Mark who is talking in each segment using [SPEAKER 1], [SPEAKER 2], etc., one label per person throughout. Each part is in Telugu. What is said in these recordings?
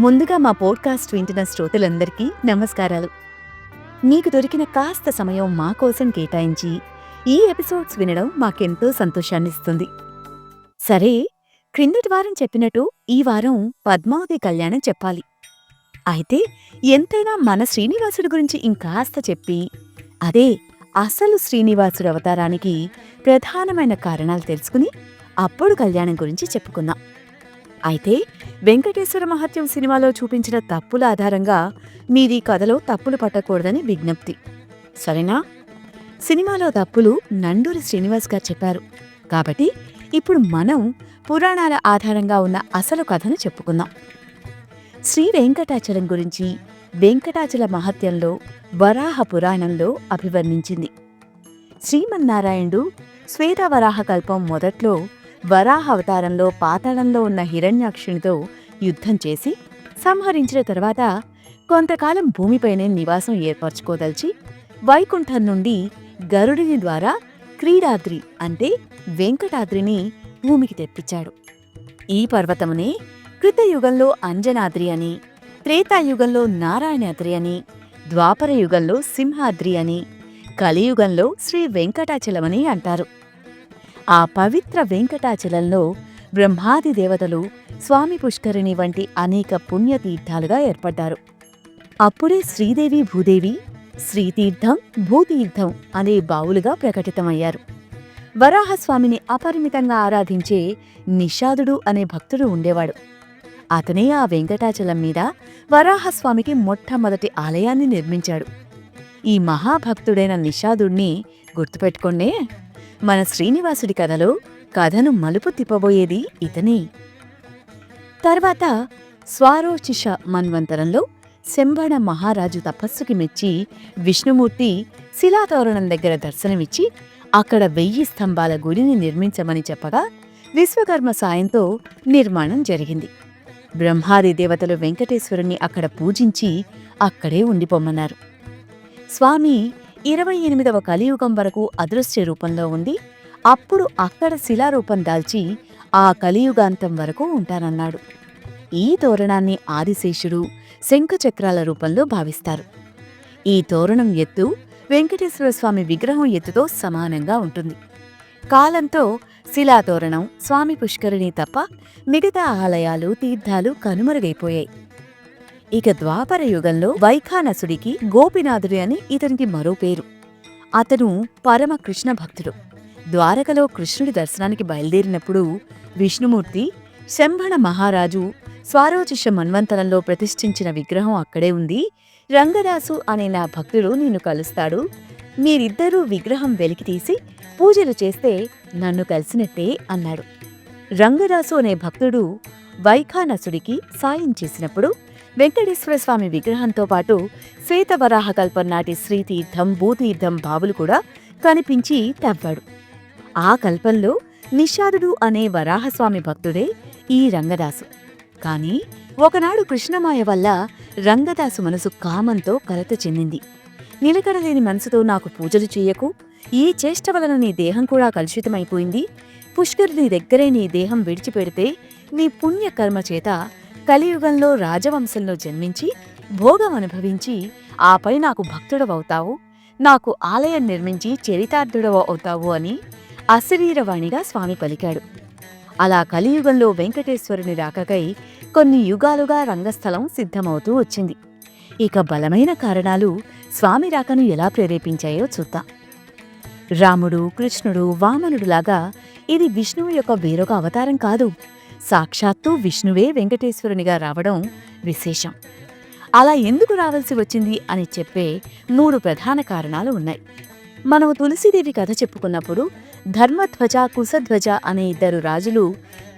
[SPEAKER 1] ముందుగా మా పోడ్కాస్ట్ వింటున్న శ్రోతలందరికీ నమస్కారాలు. మీకు దొరికిన కాస్త సమయం మా కోసం కేటాయించి ఈ ఎపిసోడ్స్ వినడం మాకెంతో సంతోషాన్నిస్తుంది. సరే క్రిందటి వారం చెప్పినట్టు ఈ వారం పద్మావతి కళ్యాణం చెప్పాలి. అయితే ఎంతైనా మన శ్రీనివాసుడి గురించి ఇంకాస్త చెప్పి అదే అసలు శ్రీనివాసుడు అవతారానికి ప్రధానమైన కారణాలు తెలుసుకుని అప్పుడు కళ్యాణం గురించి చెప్పుకుందాం. అయితే వెంకటేశ్వర మహత్యం సినిమాలో చూపించిన తప్పుల ఆధారంగా మీది కథలో తప్పులు పట్టకూడదని విజ్ఞప్తి. సరేనా? సినిమాలో తప్పులు నండూరి శ్రీనివాస్ గారు చెప్పారు. కాబట్టి ఇప్పుడు మనం పురాణాల ఆధారంగా ఉన్న అసలు కథను చెప్పుకుందాం. శ్రీ వెంకటాచలం గురించి వెంకటాచల మహత్యంలో వరాహ పురాణంలో అభివర్ణించింది. శ్రీమన్నారాయణుడు శ్వేతవరాహ కల్పం మొదట్లో వరాహ అవతారంలో పాతాళంలో ఉన్న హిరణ్యాక్షునితో యుద్ధం చేసి సంహరించిన తర్వాత కొంతకాలం భూమిపైనే నివాసం ఏర్పరచుకోదలిచి వైకుంఠం నుండి గరుడిని ద్వారా క్రీడాద్రి అంటే వెంకటాద్రిని భూమికి తెప్పించాడు. ఈ పర్వతమునే కృతయుగంలో అంజనాద్రి అని త్రేతాయుగంలో నారాయణాద్రి అని ద్వాపర యుగంలో సింహాద్రి అని కలియుగంలో శ్రీ వెంకటాచలమని అంటారు. ఆ పవిత్ర వెంకటాచలంలో బ్రహ్మాది దేవతలు స్వామి పుష్కరిణి వంటి అనేక పుణ్యతీర్థాలుగా ఏర్పడ్డారు. అప్పుడే శ్రీదేవి భూదేవి శ్రీతీర్థం భూతీర్థం అనే బావులుగా ప్రకటితమయ్యారు. వరాహస్వామిని అపరిమితంగా ఆరాధించే నిషాదుడు అనే భక్తుడు ఉండేవాడు. అతనే ఆ వెంకటాచలం మీద వరాహస్వామికి మొట్టమొదటి ఆలయాన్ని నిర్మించాడు. ఈ మహాభక్తుడైన నిషాదుణ్ణి గుర్తుపెట్టుకోండే. మన శ్రీనివాసుడి కథలో కథను మలుపు తిప్పబోయేది ఇతనే. తర్వాత స్వారోచిష మన్వంతరంలో శంబణ మహారాజు తపస్సుకి మెచ్చి విష్ణుమూర్తి శిలాతోరణం దగ్గర దర్శనమిచ్చి అక్కడ వెయ్యి స్తంభాల గుడిని నిర్మించమని చెప్పగా విశ్వకర్మ సాయంతో నిర్మాణం జరిగింది. బ్రహ్మాది దేవతలు వెంకటేశ్వరుణ్ణి అక్కడ పూజించి అక్కడే ఉండిపోమన్నారు. స్వామి ఇరవై ఎనిమిదవ కలియుగం వరకు అదృశ్య రూపంలో ఉంది. అప్పుడు అక్కడ శిలారూపం దాల్చి ఆ కలియుగాంతం వరకు ఉంటానన్నాడు. ఈ తోరణాన్ని ఆదిశేషుడు శంఖచక్రాల రూపంలో భావిస్తారు. ఈ తోరణం ఎత్తు వెంకటేశ్వర స్వామి విగ్రహం ఎత్తుతో సమానంగా ఉంటుంది. కాలంతో శిలాతోరణం స్వామి పుష్కరిణి తప్ప మిగతా ఆలయాలు తీర్థాలు కనుమరుగైపోయాయి. ఇక ద్వాపర యుగంలో వైఖానసుడికి గోపినాథుడి అని ఇతనికి మరో పేరు. అతను పరమ కృష్ణ భక్తుడు. ద్వారకలో కృష్ణుడి దర్శనానికి బయలుదేరినప్పుడు విష్ణుమూర్తి శంభణ మహారాజు స్వారోచిష మన్వంతరంలో ప్రతిష్ఠించిన విగ్రహం అక్కడే ఉంది. రంగదాసు అనే నా భక్తుడు నిన్ను కలుస్తాడు. మీరిద్దరూ విగ్రహం వెలికితీసి పూజలు చేస్తే నన్ను కలిసినట్టే అన్నాడు. రంగదాసు అనే భక్తుడు వైఖానసుడికి సాయం చేసినప్పుడు వెంకటేశ్వర స్వామి విగ్రహంతో పాటు శ్వేతవరాహ కల్పం నాటి శ్రీతీర్థం భూతీర్థం బావులు కూడా కనిపించి తవ్వాడు. ఆ కల్పంలో నిషాదుడు అనే వరాహస్వామి భక్తుడే ఈ రంగదాసు. కాని ఒకనాడు కృష్ణమాయ వల్ల రంగదాసు మనసు కామంతో కలత చెందింది. నిలకడలేని మనసుతో నాకు పూజలు చెయ్యకు ఈ చేష్ట వలన నీ దేహం కూడా కలుషితమైపోయింది. పుష్కరుని దగ్గరే నీ దేహం విడిచిపెడితే నీ పుణ్యకర్మ చేత కలియుగంలో రాజవంశంలో జన్మించి భోగం అనుభవించి ఆపై నాకు భక్తుడవవుతావు నాకు ఆలయం నిర్మించి చరితార్థుడవ అవుతావు అని అశరీరవాణిగా స్వామి పలికాడు. అలా కలియుగంలో వెంకటేశ్వరుని రాకకై కొన్ని యుగాలుగా రంగస్థలం సిద్ధమవుతూ వచ్చింది. ఇక బలమైన కారణాలు స్వామి రాకను ఎలా ప్రేరేపించాయో చూద్దాం. రాముడు కృష్ణుడు వామనుడులాగా ఇది విష్ణువు యొక్క వేరొక అవతారం కాదు. సాక్షాత్తు విష్ణువే వెంకటేశ్వరునిగా రావడం విశేషం. అలా ఎందుకు రావాల్సి వచ్చింది అని చెప్పే మూడు ప్రధాన కారణాలు ఉన్నాయి. మనం తులసీదేవి కథ చెప్పుకున్నప్పుడు ధర్మధ్వజ కుశధ్వజ అనే ఇద్దరు రాజులు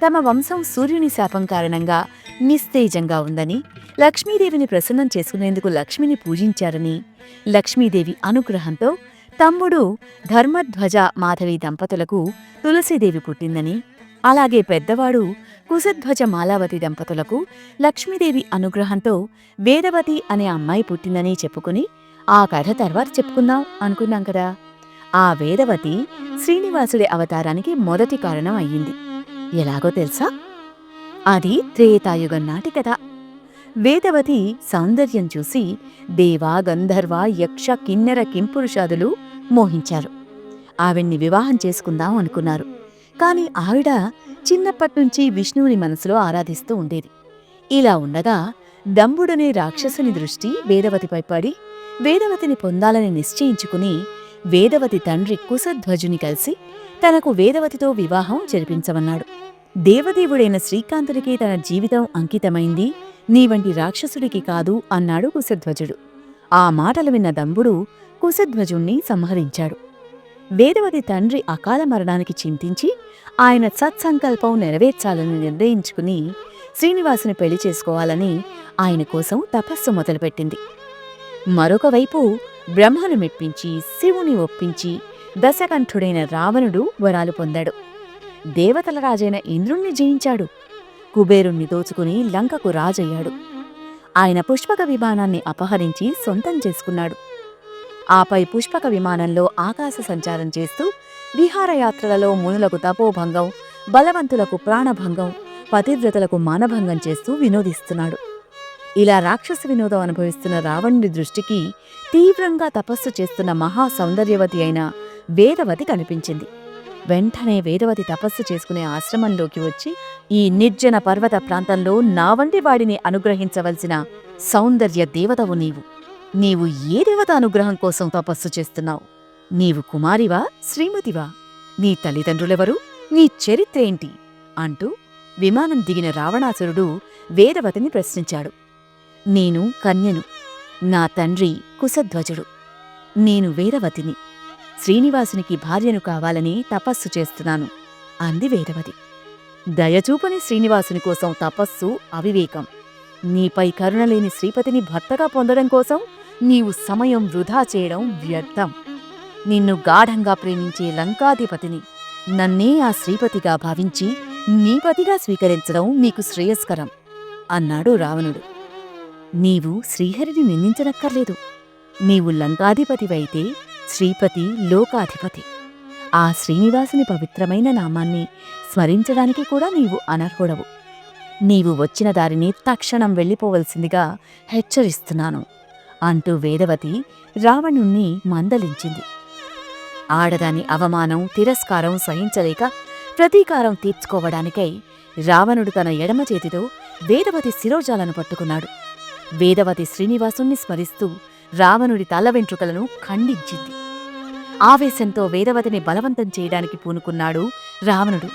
[SPEAKER 1] తమ వంశం సూర్యుని శాపం కారణంగా నిస్తేజంగా ఉందని లక్ష్మీదేవిని ప్రసన్నం చేసుకునేందుకు లక్ష్మిని పూజించారని లక్ష్మీదేవి అనుగ్రహంతో తమ్ముడు ధర్మధ్వజ మాధవి దంపతులకు తులసీదేవి పుట్టిందని అలాగే పెద్దవాడు కుశధ్వజ మాలావతి దంపతులకు లక్ష్మీదేవి అనుగ్రహంతో వేదవతి అనే అమ్మాయి పుట్టిందని చెప్పుకుని ఆ కథ తర్వాత చెప్పుకుందాం అనుకున్నాం కదా. ఆ వేదవతి శ్రీనివాసుడి అవతారానికి మొదటి కారణం అయ్యింది. ఎలాగో తెలుసా? అది త్రేతాయుగం నాటి కథ. వేదవతి సౌందర్యం చూసి దేవా గంధర్వ యక్ష కిన్నెర కింపురుషాదులు మోహించారు. ఆవిణ్ణి వివాహం చేసుకుందాం అనుకున్నారు. కాని ఆవిడ చిన్నప్పట్నుంచి విష్ణువుని మనసులో ఆరాధిస్తూ ఉండేది. ఇలా ఉండగా దంబుడనే రాక్షసుని దృష్టి వేదవతిపై పడి వేదవతిని పొందాలని నిశ్చయించుకుని వేదవతి తండ్రి కుశధ్వజుని కలిసి తనకు వేదవతితో వివాహం జరిపించమన్నాడు. దేవదేవుడైన శ్రీకాంతుడికి తన జీవితం అంకితమైంది నీ వంటి రాక్షసుడికి కాదు అన్నాడు కుశధ్వజుడు. ఆ మాటలు విన్న దంబుడు కుశధ్వజుణ్ణి సంహరించాడు. వేదవతి తండ్రి అకాల మరణానికి చింతించి ఆయన సత్సంకల్పం నెరవేర్చాలని నిర్ణయించుకుని శ్రీనివాసుని పెళ్ళి చేసుకోవాలని ఆయన కోసం తపస్సు మొదలుపెట్టింది. మరొకవైపు బ్రహ్మను మెప్పించి శివుని ఒప్పించి దశకంఠుడైన రావణుడు వరాలు పొందాడు. దేవతల రాజైన ఇంద్రుణ్ణి జయించాడు. కుబేరుణ్ణి దోచుకుని లంకకు రాజయ్యాడు. ఆయన పుష్పక విమానాన్ని అపహరించి సొంతం చేసుకున్నాడు. ఆపై పుష్పక విమానంలో ఆకాశ సంచారం చేస్తూ విహారయాత్రలలో మునులకు తపోభంగం బలవంతులకు ప్రాణభంగం పతివ్రతలకు మానభంగం చేస్తూ వినోదిస్తున్నాడు. ఇలా రాక్షస వినోదం అనుభవిస్తున్న రావణుడి దృష్టికి తీవ్రంగా తపస్సు చేస్తున్న మహా సౌందర్యవతి అయిన వేదవతి కనిపించింది. వెంటనే వేదవతి తపస్సు చేసుకునే ఆశ్రమంలోకి వచ్చి ఈ నిర్జన పర్వత ప్రాంతంలో నా వంటి వాడిని అనుగ్రహించవలసిన సౌందర్య దేవతవు నీవు. నీవు ఏ దేవత అనుగ్రహం కోసం తపస్సు చేస్తున్నావు? నీవు కుమారివా శ్రీమతివా? నీ తల్లిదండ్రులెవరు? నీ చరిత్రేంటి అంటూ విమానం దిగిన రావణాసురుడు వేదవతిని ప్రశ్నించాడు. నేను కన్యను నా తండ్రి కుశధ్వజుడు. నేను వేదవతిని శ్రీనివాసునికి భార్యను కావాలని తపస్సు చేస్తున్నాను అంది వేదవతి. దయచూపని శ్రీనివాసుని కోసం తపస్సు అవివేకం. నీపై కరుణలేని శ్రీపతిని భర్తగా పొందడం కోసం నీవు సమయం వృధా చేయడం వ్యర్థం. నిన్ను గాఢంగా ప్రేమించే లంకాధిపతిని నన్నే ఆ శ్రీపతిగా భావించి నీపతిగా స్వీకరించడం నీకు శ్రేయస్కరం అన్నాడు రావణుడు. నీవు శ్రీహరిని నిందించనక్కర్లేదు. నీవు లంకాధిపతివైతే శ్రీపతి లోకాధిపతి. ఆ శ్రీనివాసుని పవిత్రమైన నామాన్ని స్మరించడానికి కూడా నీవు అనర్హుడవు. నీవు వచ్చిన దారిని తక్షణం వెళ్ళిపోవలసిందిగా హెచ్చరిస్తున్నాను. అంటూ వేదవతి రావణుణ్ణి మందలించింది. ఆడదాని అవమానం తిరస్కారం సహించలేక ప్రతీకారం తీర్చుకోవడానికై రావణుడు తన ఎడమ చేతితో వేదవతి శిరోజాలను పట్టుకున్నాడు. వేదవతి శ్రీనివాసుణ్ణి స్మరిస్తూ రావణుడి తల వెంట్రుకలను ఖండించింది. ఆవేశంతో వేదవతిని బలవంతం చేయడానికి పూనుకున్నాడు రావణుడు.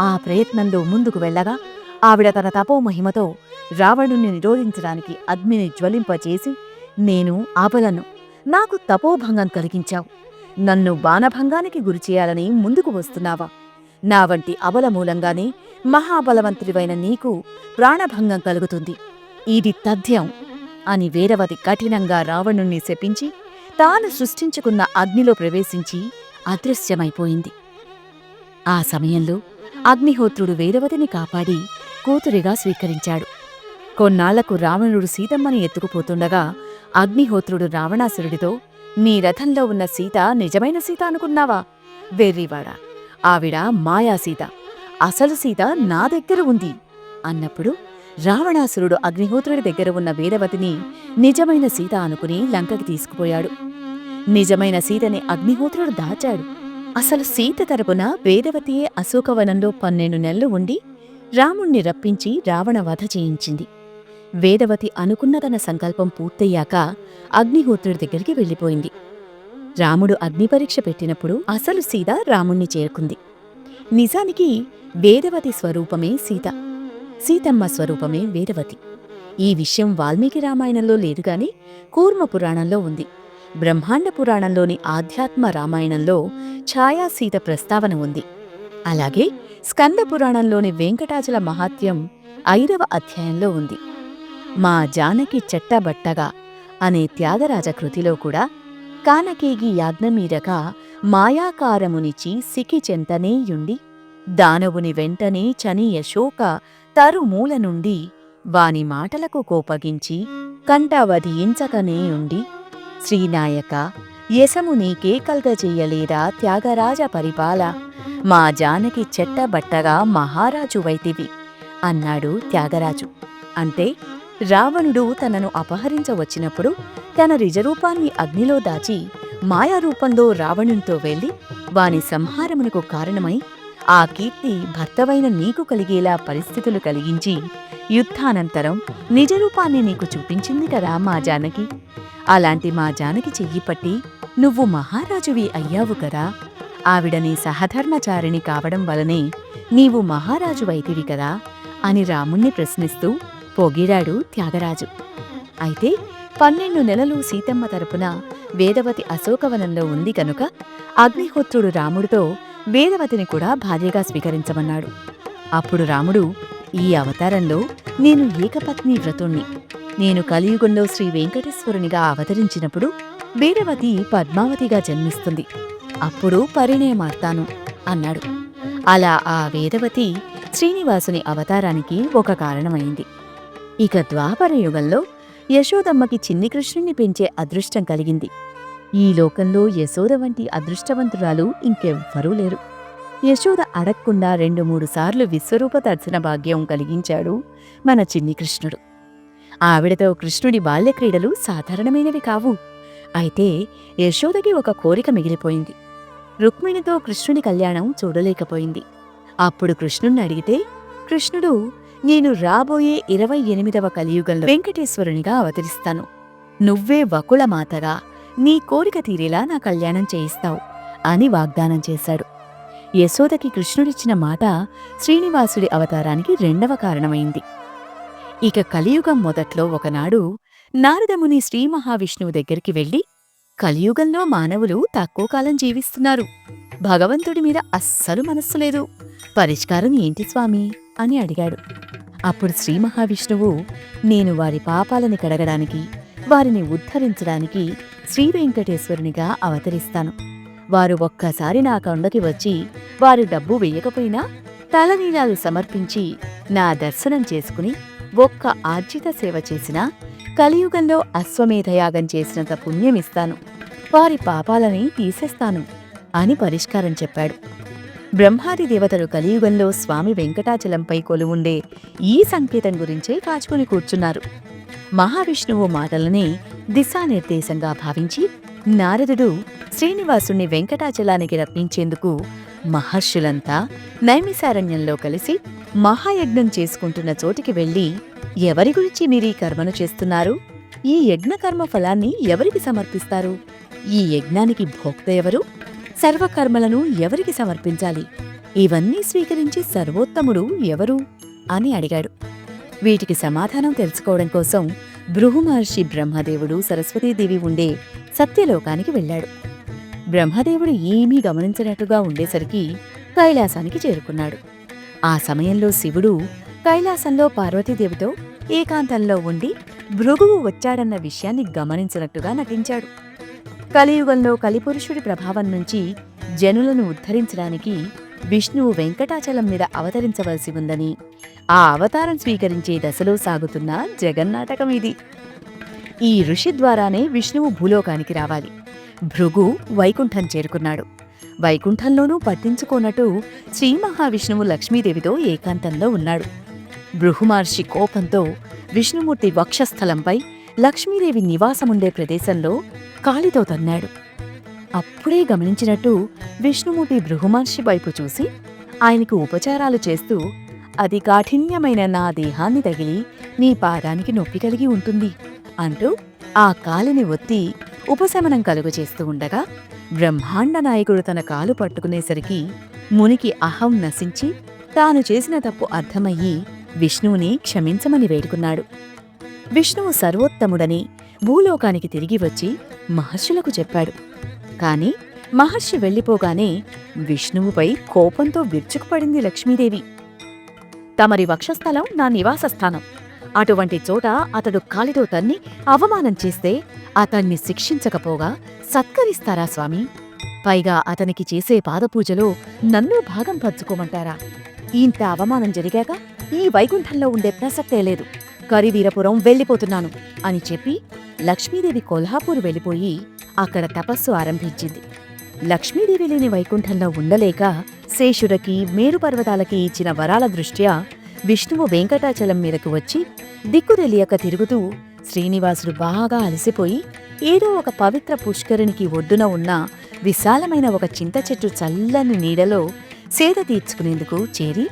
[SPEAKER 1] ఆ ప్రయత్నంలో ముందుకు వెళ్ళగా ఆవిడ తన తపోమహిమతో రావణుణ్ణి నిరోధించడానికి అగ్నిని జ్వలింపచేసి నేను ఆపలను నాకు తపోభంగం కలిగించావు. నన్ను బాణభంగానికి గురిచేయాలని ముందుకు వస్తున్నావా? నా వంటి అబల మూలంగానే మహాబలవంతుడివైన నీకు ప్రాణభంగం కలుగుతుంది. ఇది తథ్యం అని వేరవది కఠినంగా రావణుణ్ణి శపించి తాను సృష్టించుకున్న అగ్నిలో ప్రవేశించి అదృశ్యమైపోయింది. ఆ సమయంలో అగ్నిహోత్రుడు వేరవదిని కాపాడి కూతురిగా స్వీకరించాడు. కొన్నాళ్ళకు రావణుడు సీతమ్మని ఎత్తుకుపోతుండగా అగ్నిహోత్రుడు రావణాసురుడితో నీ రథంలో ఉన్న సీత నిజమైన సీత అనుకున్నావా? వెర్రివాడా ఆవిడ మాయాసీత అసలు సీత నా దగ్గర ఉంది. అన్నప్పుడు రావణాసురుడు అగ్నిహోత్రుడి దగ్గర ఉన్న వేదవతిని నిజమైన సీత అనుకుని లంకకి తీసుకుపోయాడు. నిజమైన సీతని అగ్నిహోత్రుడు దాచాడు. అసలు సీత తరపున వేదవతియే అశోకవనంలో పన్నెండు నెలలు ఉండి రాముణ్ణి రప్పించి రావణ వధ చేయించింది. వేదవతి అనుకున్న తన సంకల్పం పూర్తయ్యాక అగ్నిహోత్రుడి దగ్గరికి వెళ్ళిపోయింది. రాముడు అగ్నిపరీక్ష పెట్టినప్పుడు అసలు సీత రాముణ్ణి చేరుకుంది. నిజానికి వేదవతి స్వరూపమే సీత. సీతమ్మ స్వరూపమే వేదవతి. ఈ విషయం వాల్మీకి రామాయణంలో లేదుగాని కూర్మ పురాణంలో ఉంది. బ్రహ్మాండ పురాణంలోని ఆధ్యాత్మ రామాయణంలో ఛాయాసీత ప్రస్తావన ఉంది. అలాగే స్కంద పురాణంలోని వెంకటాచల మహాత్యం ఐదవ అధ్యాయంలో ఉంది. మా జానకి చెట్టబట్టగా అనే త్యాగరాజ కృతిలో కూడా కానకేగి యాజ్ఞమీరక మాయాకారమునిచి సికి చెంతనేయుండి దానవుని వెంటనే చని యశోక తరుమూల నుండి వాని మాటలకు కోపగించి కంటవధించకనేయుండి శ్రీనాయక యశము నీకే త్యాగరాజ పరిపాల? మా జానకి చెట్టబట్టగా మహారాజు వైతివి అన్నాడు త్యాగరాజు. అంటే రావణుడు తనను అపహరించవచ్చినప్పుడు తన నిజరూపాన్ని అగ్నిలో దాచి మాయారూపంలో రావణునితో వెళ్ళి వాని సంహారమునకు కారణమై ఆ కీర్తి భర్తవైన నీకు కలిగేలా పరిస్థితులు కలిగించి యుద్ధానంతరం నిజరూపాన్ని నీకు చూపించింది కదా మా జానకి. అలాంటి మా జానకి చెయ్యి పట్టి నువ్వు మహారాజువి అయ్యావు కదా. ఆవిడ నీ సహధర్మచారిణి కావడం వలనే నీవు మహారాజువైతివి కదా అని రాముణ్ణి ప్రశ్నిస్తూ పొగిడాడు త్యాగరాజు. అయితే పన్నెండు నెలలు సీతమ్మ తరపున వేదవతి అశోకవనంలో ఉంది కనుక అగ్నిహోత్రుడు రాముడితో వేదవతిని కూడా భార్యగా స్వీకరించమన్నాడు. అప్పుడు రాముడు ఈ అవతారంలో నేను ఏకపత్ని వ్రతుణ్ణి. నేను కలియుగంలో శ్రీ వెంకటేశ్వరునిగా అవతరించినప్పుడు వేదవతి పద్మావతిగా జన్మిస్తుంది. అప్పుడు పరిణయమార్తాను అన్నాడు. అలా ఆ వేదవతి శ్రీనివాసుని అవతారానికి ఒక కారణమైంది. ఇక ద్వాపర యుగంలో యశోదమ్మకి చిన్ని కృష్ణుణ్ణి పెంచే అదృష్టం కలిగింది. ఈ లోకంలో యశోద వంటి అదృష్టవంతురాలు ఇంకెవ్వరూ లేరు. యశోద అడక్కుండా రెండు మూడు సార్లు విశ్వరూప దర్శన భాగ్యం కలిగించాడు మన చిన్ని కృష్ణుడు. ఆవిడతో కృష్ణుడి బాల్యక్రీడలు సాధారణమైనవి కావు. అయితే యశోదకి ఒక కోరిక మిగిలిపోయింది. రుక్మిణితో కృష్ణుడి కళ్యాణం చూడలేకపోయింది. అప్పుడు కృష్ణుణ్ణి అడిగితే కృష్ణుడు నేను రాబోయే ఇరవై ఎనిమిదవ కలియుగంలో వెంకటేశ్వరునిగా అవతరిస్తాను. నువ్వే వకుల మాతగా నీ కోరిక తీరేలా నా కళ్యాణం చేయిస్తావు అని వాగ్దానం చేశాడు. యశోదకి కృష్ణుడిచ్చిన మాట శ్రీనివాసుడి అవతారానికి రెండవ కారణమైంది. ఇక కలియుగం మొదట్లో ఒకనాడు నారదముని శ్రీ మహావిష్ణువు దగ్గరికి వెళ్ళి కలియుగంలో మానవులు తక్కువ కాలం జీవిస్తున్నారు. భగవంతుడి మీద అస్సలు మనస్సు లేదు. పరిష్కారం ఏంటి స్వామి? అని అడిగాడు. అప్పుడు శ్రీ మహావిష్ణువు నేను వారి పాపాలని కడగడానికి వారిని ఉద్ధరించడానికి శ్రీ వెంకటేశ్వరునిగా అవతరిస్తాను. వారు ఒక్కసారి నా కొండకి వచ్చి వారు డబ్బు వేయకపోయినా తలనీలాలు సమర్పించి నా దర్శనం చేసుకుని ఒక్క ఆర్జిత సేవ చేసినా కలియుగంలో అశ్వమేధయాగం చేసినంత పుణ్యమిస్తాను. వారి పాపాలని తీసేస్తాను అని పరిష్కారం చెప్పాడు. బ్రహ్మాది దేవతలు కలియుగంలో స్వామి వెంకటాచలంపై కొలువుండే ఈ సంకేతం గురించే కాచుకుని కూర్చున్నారు. మహావిష్ణువు మాటలనే దిశానిర్దేశంగా భావించి నారదుడు శ్రీనివాసుణ్ణి వెంకటాచలానికి రప్పించేందుకు మహర్షులంతా నైమిసారణ్యంలో కలిసి మహాయజ్ఞం చేసుకుంటున్న చోటికి వెళ్ళి ఎవరి గురించి మీరీ కర్మను చేస్తున్నారు? ఈ యజ్ఞకర్మ ఫలాన్ని ఎవరికి సమర్పిస్తారు? ఈ యజ్ఞానికి భోక్త ఎవరు? సర్వకర్మలను ఎవరికి సమర్పించాలి? ఇవన్నీ స్వీకరించి సర్వోత్తముడు ఎవరు? అని అడిగాడు. వీటికి సమాధానం తెలుసుకోవడం కోసం భృగుమహర్షి బ్రహ్మదేవుడు సరస్వతీదేవి ఉండే సత్యలోకానికి వెళ్ళాడు. బ్రహ్మదేవుడు ఏమీ గమనించినట్టుగా ఉండేసరికి కైలాసానికి చేరుకున్నాడు. ఆ సమయంలో శివుడు కైలాసంలో పార్వతీదేవితో ఏకాంతంలో ఉండి భృగువు వచ్చాడన్న విషయాన్ని గమనించినట్టుగా నటించాడు. కలియుగంలో కలిపురుషుడి ప్రభావం నుంచి జనులను ఉద్ధరించడానికి విష్ణువు వెంకటాచలం మీద అవతరించవలసి ఉందని ఆ అవతారం స్వీకరించే దశలో సాగుతున్న జగన్నాటకం ఇది. ఈ ఋషి ద్వారానే విష్ణువు భూలోకానికి రావాలి. భృగు వైకుంఠం చేరుకున్నాడు. వైకుంఠంలోనూ పట్టించుకోనట్టు శ్రీ మహావిష్ణువు లక్ష్మీదేవితో ఏకాంతంలో ఉన్నాడు. భృహుమహర్షి కోపంతో విష్ణుమూర్తి వక్షస్థలంపై లక్ష్మీదేవి నివాసముండే ప్రదేశంలో కాలితో తన్నాడు అప్పుడే గమనించినట్టు విష్ణుమూర్తి బృహమహర్షి వైపు చూసి ఆయనకు ఉపచారాలు చేస్తూ అది కాఠిన్యమైన నా దేహాన్ని తగిలి నీ పాదానికి నొప్పి కలిగి ఉంటుంది అంటూ ఆ కాలిని ఒత్తి ఉపశమనం కలుగజేస్తూ ఉండగా బ్రహ్మాండ నాయకుడు తన కాలు పట్టుకునేసరికి మునికి అహం నశించి తాను చేసిన తప్పు అర్థమయ్యి విష్ణువుని క్షమించమని వేడుకున్నాడు. విష్ణువు సర్వోత్తముడని భూలోకానికి తిరిగి వచ్చి మహర్షులకు చెప్పాడు. కాని మహర్షి వెళ్ళిపోగానే విష్ణువుపై కోపంతో విరుచుకుపడింది లక్ష్మీదేవి. తమరి వక్షస్థలం నా నివాసస్థానం. అటువంటి చోట అతడు కాలితో తన్ని అవమానం చేస్తే అతన్ని శిక్షించకపోగా సత్కరిస్తారా స్వామి? పైగా అతనికి చేసే పాదపూజలో నన్ను భాగం పంచుకోమంటారా? ఇంత అవమానం జరిగాక ఈ వైకుంఠంలో ఉండే ప్రసక్తే లేదు. కరివీరపురం వెళ్ళిపోతున్నాను అని చెప్పి లక్ష్మీదేవి కొల్హాపూర్ వెళ్ళిపోయి అక్కడ తపస్సు ఆరంభించింది. లక్ష్మీదేవి లేని వైకుంఠంలో ఉండలేక శేషురకి మేరుపర్వతాలకి ఇచ్చిన వరాల దృష్ట్యా విష్ణువు వెంకటాచలం మీదకు వచ్చి దిక్కు తెలియక తిరుగుతూ శ్రీనివాసుడు బాగా అలసిపోయి ఏదో ఒక పవిత్ర పుష్కరునికి ఒడ్డున ఉన్న విశాలమైన ఒక చింత చెట్టు చల్లని నీడలో సేద తీర్చుకునేందుకు చేరి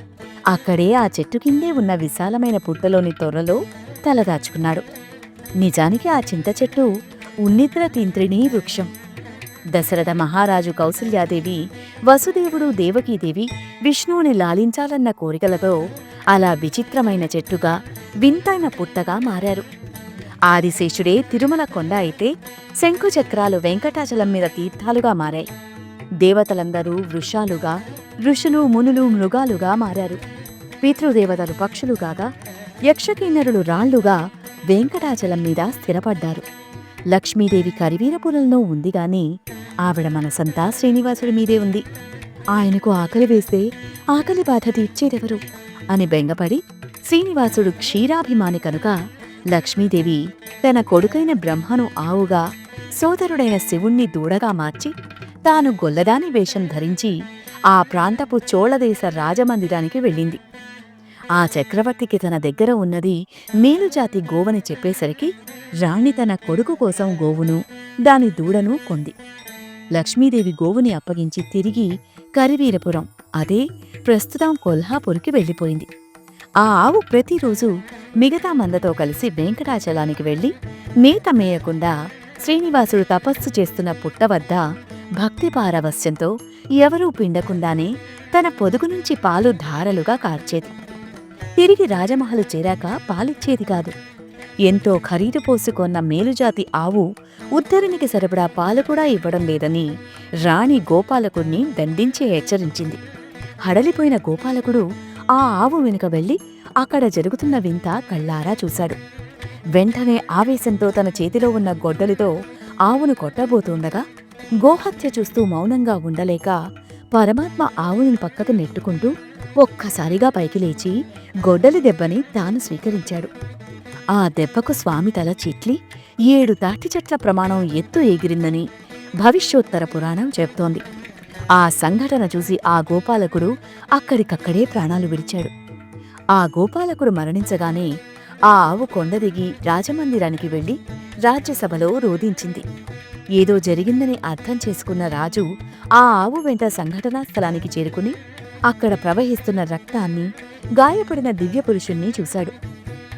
[SPEAKER 1] అక్కడే ఆ చెట్టు కిందే ఉన్న విశాలమైన పుట్టలోని తొర్రలో తలదాచుకున్నాడు నిజానికి ఆ చింత చెట్టు ఉన్నిద్ర తింత్రిణీ వృక్షం. దశరథ మహారాజు కౌసల్యాదేవి వసుదేవుడు దేవకీదేవి విష్ణువుని లాలించాలన్న కోరికలతో అలా విచిత్రమైన చెట్టుగా వింతైన పుట్టగా మారారు. ఆదిశేషుడే తిరుమల కొండ అయితే శంకుచక్రాలు వెంకటాచలం మీద తీర్థాలుగా మారాయి. దేవతలందరూ వృషాలుగా ఋషులు మునులు మృగాలుగా మారారు. పితృదేవతలు పక్షులు కాగా యక్షకిన్నరులు రాళ్ళుగా వెంకటాచలం మీద స్థిరపడ్డారు. లక్ష్మీదేవి కరివీరపురంలో ఉంది గాని ఆవిడ మనసంతా శ్రీనివాసుడి మీదే ఉంది. ఆయనకు ఆకలి వేస్తే ఆకలి బాధ తీర్చేదెవరు? అని బెంగపడి శ్రీనివాసుడు క్షీరాభిమాని కనుక లక్ష్మీదేవి తన కొడుకైన బ్రహ్మను ఆవుగా సోదరుడైన శివుణ్ణి దూడగా మార్చి తాను గొల్లదాని వేషం ధరించి ఆ ప్రాంతపు చోళదేశ రాజమందిరానికి వెళ్ళింది. ఆ చక్రవర్తికి తన దగ్గర ఉన్నది మేలుజాతి గోవని చెప్పేసరికి రాణి తన కొడుకు కోసం గోవును దాని దూడను కొంది. లక్ష్మీదేవి గోవుని అప్పగించి తిరిగి కరివీరపురం అదే ప్రస్తుతం కొల్హాపూర్కి వెళ్ళిపోయింది. ఆ ఆవు ప్రతిరోజు మిగతా మందతో కలిసి వెంకటాచలానికి వెళ్ళి మేత మేయకుండా శ్రీనివాసుడు తపస్సు చేస్తున్న పుట్ట వద్ద భక్తి పారవస్యంతో ఎవరూ పిండకుండానే తన పొదుగు నుంచి పాలు ధారలుగా కార్చేది. తిరిగి రాజమహలు చేరాక పాలిచ్చేది కాదు. ఎంతో ఖరీదు పోసుకొన్న మేలుజాతి ఆవు ఉద్ధరునికి సరిపడా పాలు కూడా ఇవ్వడం లేదని రాణి గోపాలకుడిని దండించి హెచ్చరించింది. హడలిపోయిన గోపాలకుడు ఆ ఆవు వెనుక వెళ్ళి అక్కడ జరుగుతున్న వింత కళ్ళారా చూశాడు. వెంటనే ఆవేశంతో తన చేతిలో ఉన్న గొడ్డలితో ఆవును కొట్టబోతుండగా గోహత్య చూస్తూ మౌనంగా ఉండలేక పరమాత్మ ఆవుని పక్కకు నెట్టుకుంటూ ఒక్కసారిగా పైకి లేచి గొడ్డలి దెబ్బని తాను స్వీకరించాడు. ఆ దెబ్బకు స్వామి తల చిట్లి ఏడు తాటి చెట్ల ప్రమాణం ఎత్తు ఎగిరిందని భవిష్యోత్తర పురాణం చెప్తోంది. ఆ సంఘటన చూసి ఆ గోపాలకుడు అక్కడికక్కడే ప్రాణాలు విడిచాడు. ఆ గోపాలకుడు మరణించగానే ఆ ఆవు కొండ దిగి రాజమందిరానికి వెళ్ళి రాజ్యసభలో రోధించింది. ఏదో జరిగిందని అర్థం చేసుకున్న రాజు ఆ ఆవు వెంట సంఘటనా స్థలానికి చేరుకుని అక్కడ ప్రవహిస్తున్న రక్తాన్ని గాయపడిన దివ్యపురుషుణ్ణి చూశాడు.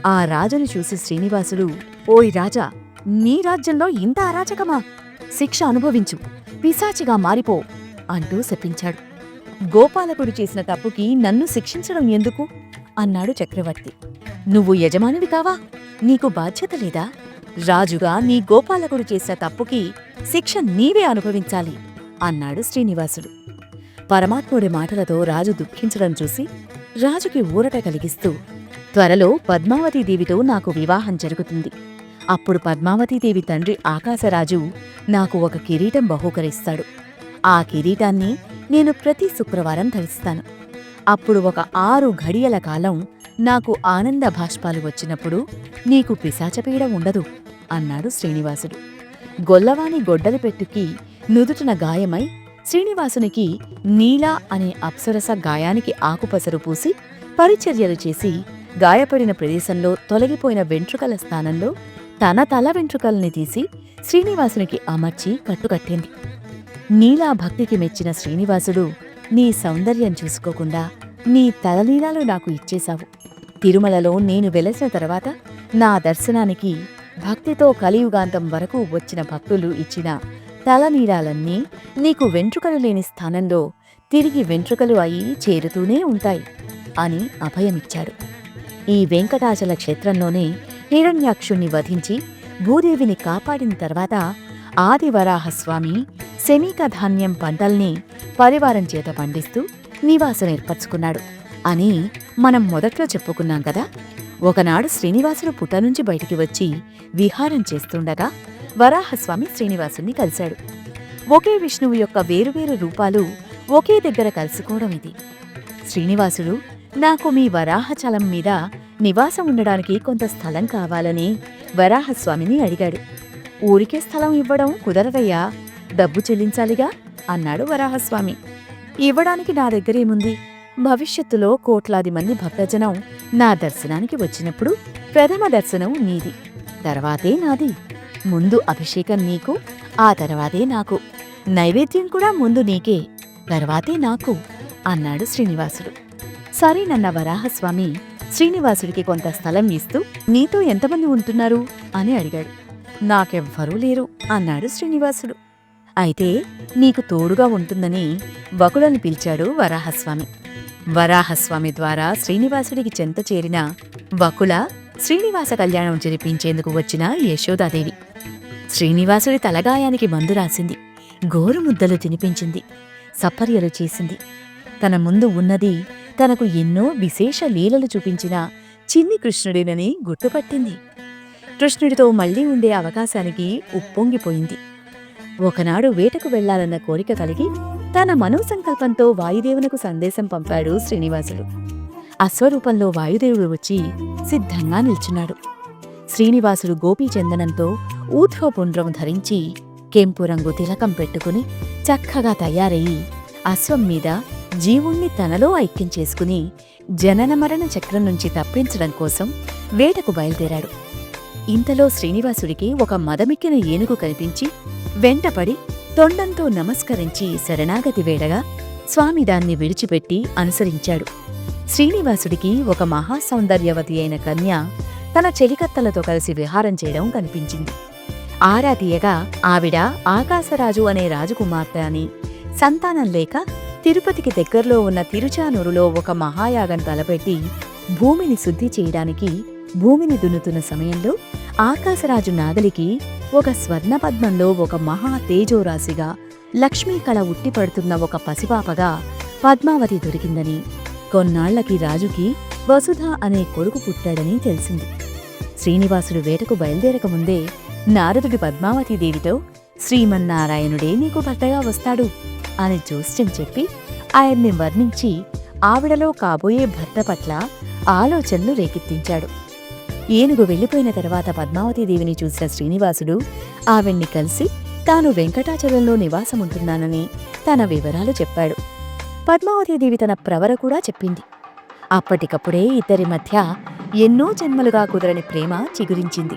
[SPEAKER 1] ఆ రాజుని చూసి శ్రీనివాసుడు ఓయ్ రాజా నీ రాజ్యంలో ఇంత అరాచకమా? శిక్ష అనుభవించు పిశాచిగా మారిపో అంటూ శపించాడు. గోపాలకుడు చేసిన తప్పుకి నన్ను శిక్షించడం ఎందుకు? అన్నాడు చక్రవర్తి. నువ్వు యజమానివి కావా? నీకు బాధ్యత లేదా? రాజుగా నీ గోపాలకుడు చేసిన తప్పుకి శిక్ష నీవే అనుభవించాలి అన్నాడు శ్రీనివాసుడు. పరమాత్ముడి మాటలతో రాజు దుఃఖించడం చూసి రాజుకి ఊరట కలిగిస్తూ త్వరలో పద్మావతీదేవితో నాకు వివాహం జరుగుతుంది. అప్పుడు పద్మావతీదేవి తండ్రి ఆకాశరాజు నాకు ఒక కిరీటం బహూకరిస్తాడు. ఆ కిరీటాన్ని నేను ప్రతి శుక్రవారం ధరిస్తాను. అప్పుడు ఒక ఆరు ఘడియల కాలం నాకు ఆనంద భాష్పాలు వచ్చినప్పుడు నీకు పిశాచపీడ ఉండదు అన్నాడు శ్రీనివాసుడు. గొల్లవాణి గొడ్డలి పెట్టుకి నుదుటిన గాయమై శ్రీనివాసునికి నీలా అనే అప్సరస గాయానికి ఆకుపసరు పూసి పరిచర్యలు చేసి గాయపడిన ప్రదేశంలో తొలగిపోయిన వెంట్రుకల స్థానంలో తన తల వెంట్రుకల్ని తీసి శ్రీనివాసునికి అమర్చి కట్టుకట్టింది. నీలా భక్తికి మెచ్చిన శ్రీనివాసుడు నీ సౌందర్యం చూసుకోకుండా నీ తలనీలాలు నాకు ఇచ్చేశావు. తిరుమలలో నేను వెలసిన తర్వాత నా దర్శనానికి భక్తితో కలియుగాంతం వరకు వచ్చిన భక్తులు ఇచ్చిన తలనీడాలన్నీ నీకు వెంట్రుకలు లేని స్థానంలో తిరిగి వెంట్రుకలు అయి చేరుతూనే ఉంటాయి అని అభయమిచ్చాడు. ఈ వెంకటాచల క్షేత్రంలోనే హిరణ్యాక్షుణ్ణి వధించి భూదేవిని కాపాడిన తర్వాత ఆదివరాహస్వామి శమీక ధాన్యం పంటల్ని పరివారం చేత పండిస్తూ నివాసం ఏర్పరచుకున్నాడు అని మనం మొదట్లో చెప్పుకున్నాం కదా. ఒకనాడు శ్రీనివాసుడు పుట్ట నుంచి బయటికి వచ్చి విహారం చేస్తుండగా వరాహస్వామి శ్రీనివాసుని కలిశాడు. ఒకే విష్ణువు యొక్క వేరువేరు రూపాలు ఒకే దగ్గర కలుసుకోవడం ఇది. శ్రీనివాసుడు నాకు మీ వరాహచలం మీద నివాసం ఉండడానికి కొంత స్థలం కావాలని వరాహస్వామిని అడిగాడు. ఊరికే స్థలం ఇవ్వడం కుదరదయ్యా డబ్బు చెల్లించాలిగా? అన్నాడు వరాహస్వామి. ఇవ్వడానికి నా దగ్గరేముంది భవిష్యత్తులో కోట్లాది మంది భక్తజనం నా దర్శనానికి వచ్చినప్పుడు ప్రథమ దర్శనం నీది. తర్వాతే నాది. ముందు అభిషేకం నీకు ఆ తర్వాతే నాకు. నైవేద్యం కూడా ముందు నీకే తర్వాతే నాకు అన్నాడు శ్రీనివాసుడు. సరేనన్న వరాహస్వామి శ్రీనివాసుడికి కొంత స్థలం ఇస్తూ నీతో ఎంతమంది ఉంటున్నారు? అని అడిగాడు. నాకెవ్వరూ లేరు అన్నాడు శ్రీనివాసుడు. అయితే నీకు తోడుగా ఉంటుందని వకులను పిలిచాడు వరాహస్వామి. వరాహస్వామి ద్వారా శ్రీనివాసుడికి చెంత చేరిన వకుల శ్రీనివాస కళ్యాణం జరిపించేందుకు వచ్చిన యశోదాదేవి. శ్రీనివాసుడి తలగాయానికి మందు రాసింది. గోరుముద్దలు తినిపించింది. సపర్యలు చేసింది. తన ముందు ఉన్నది తనకు ఎన్నో విశేష లీలలు చూపించిన చిన్ని కృష్ణుడినని గుర్తుపట్టింది. కృష్ణుడితో మళ్ళీ ఉండే అవకాశానికి ఉప్పొంగిపోయింది. ఒకనాడు వేటకు వెళ్ళాలన్న కోరిక కలిగి తన మనోసంకల్పంతో వాయుదేవునకు సందేశం పంపాడు శ్రీనివాసుడు. అశ్వరూపంలో వాయుదేవుడు వచ్చి సిద్ధంగా నిల్చున్నాడు. శ్రీనివాసుడు గోపీచందనంతో ఊర్ధ్వపుండ్రం ధరించి కెంపు రంగు తిలకం పెట్టుకుని చక్కగా తయారయి అశ్వం మీద జీవుణ్ణి తనలో ఐక్యం చేసుకుని జనన మరణ చక్రం నుంచి తప్పించడం కోసం వేటకు బయలుదేరాడు. ఇంతలో శ్రీనివాసుడికి ఒక మదమిక్కిన ఏనుగు కనిపించి వెంటపడి తొండంతో నమస్కరించి శరణాగతి వేడగా స్వామి దాన్ని విడిచిపెట్టి అనుసరించాడు. శ్రీనివాసుడికి ఒక మహాసౌందర్యవతి అయిన కన్య తన చెలికత్తలతో కలిసి విహారం చేయడం కనిపించింది. ఆరా తీయగా ఆవిడ ఆకాశరాజు అనే రాజకుమార్తె అని సంతానం లేక తిరుపతికి దగ్గరలో ఉన్న తిరుచానూరులో ఒక మహాయాగం తలపెట్టి భూమిని శుద్ధి చేయడానికి భూమిని దున్నుతున్న సమయంలో ఆకాశరాజు నాగలికి ఒక స్వర్ణపద్మంలో ఒక మహా తేజోరాశిగా లక్ష్మీ కళ ఉట్టిపడుతున్న ఒక పసిపాపగా పద్మావతి దొరికిందని కొన్నాళ్ళకి రాజుకి వసుధ అనే కొడుకు పుట్టాడని తెలిసింది. శ్రీనివాసుడు వేటకు బయలుదేరకముందే నారదుడి పద్మావతీదేవితో శ్రీమన్నారాయణుడే నీకు భర్తగా వస్తాడు అని జోస్యం చెప్పి ఆయన్ని వర్ణించి ఆవిడలో కాబోయే భర్త పట్ల ఆలోచనలు రేకెత్తించాడు. ఏనుగు వెళ్ళిపోయిన తర్వాత పద్మావతీదేవిని చూసిన శ్రీనివాసుడు ఆవిణ్ణి కలిసి తాను వెంకటాచలంలో నివాసముంటున్నానని తన వివరాలు చెప్పాడు. పద్మావతీదేవి తన ప్రవర కూడా చెప్పింది. అప్పటికప్పుడే ఇద్దరి మధ్య ఎన్నో జన్మలుగా కుదరని ప్రేమ చిగురించింది.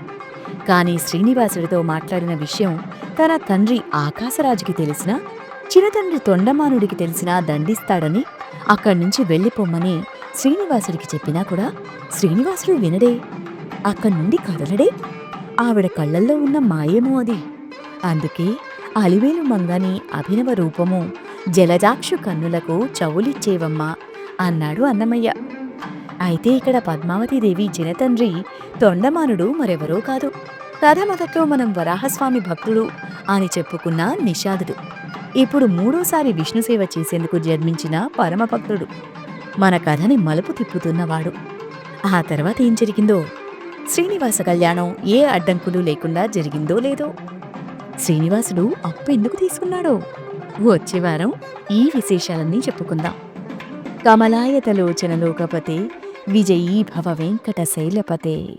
[SPEAKER 1] కాని శ్రీనివాసుడితో మాట్లాడిన విషయం తన తండ్రి ఆకాశరాజుకి తెలిసినా చిరతండ్రి తొండమానుడికి తెలిసినా దండిస్తాడని అక్కడి నుంచి వెళ్ళిపోమ్మని శ్రీనివాసుడికి చెప్పినా కూడా శ్రీనివాసుడు వినడే అక్కడి నుండి కదలడే ఆవిడ కళ్ళల్లో ఉన్న మాయేమో అది. అందుకే అలివేలు మంగని అభినవ రూపము జలజాక్షు కన్నులకు చవులిచ్చేవమ్మా అన్నాడు అన్నమయ్య. అయితే ఇక్కడ పద్మావతీదేవి జనతండ్రి తొండమానుడు మరెవరో కాదు. కథ మొదట్లో మనం వరాహస్వామి భక్తుడు అని చెప్పుకున్న నిషాదుడు. ఇప్పుడు మూడోసారి విష్ణుసేవ చేసేందుకు జన్మించిన పరమభక్తుడు మన కథని మలుపు తిప్పుతున్నవాడు. ఆ తర్వాత ఏం జరిగిందో? శ్రీనివాస కళ్యాణం ఏ అడ్డంకులు లేకుండా జరిగిందో లేదో? శ్రీనివాసుడు అప్పు ఎందుకు తీసుకున్నాడో? వచ్చే వారం ఈ విశేషాలన్నీ చెప్పుకుందాం. కమలాయతలోచన లోకపతే విజయీ భవ వెంకట శైలపతే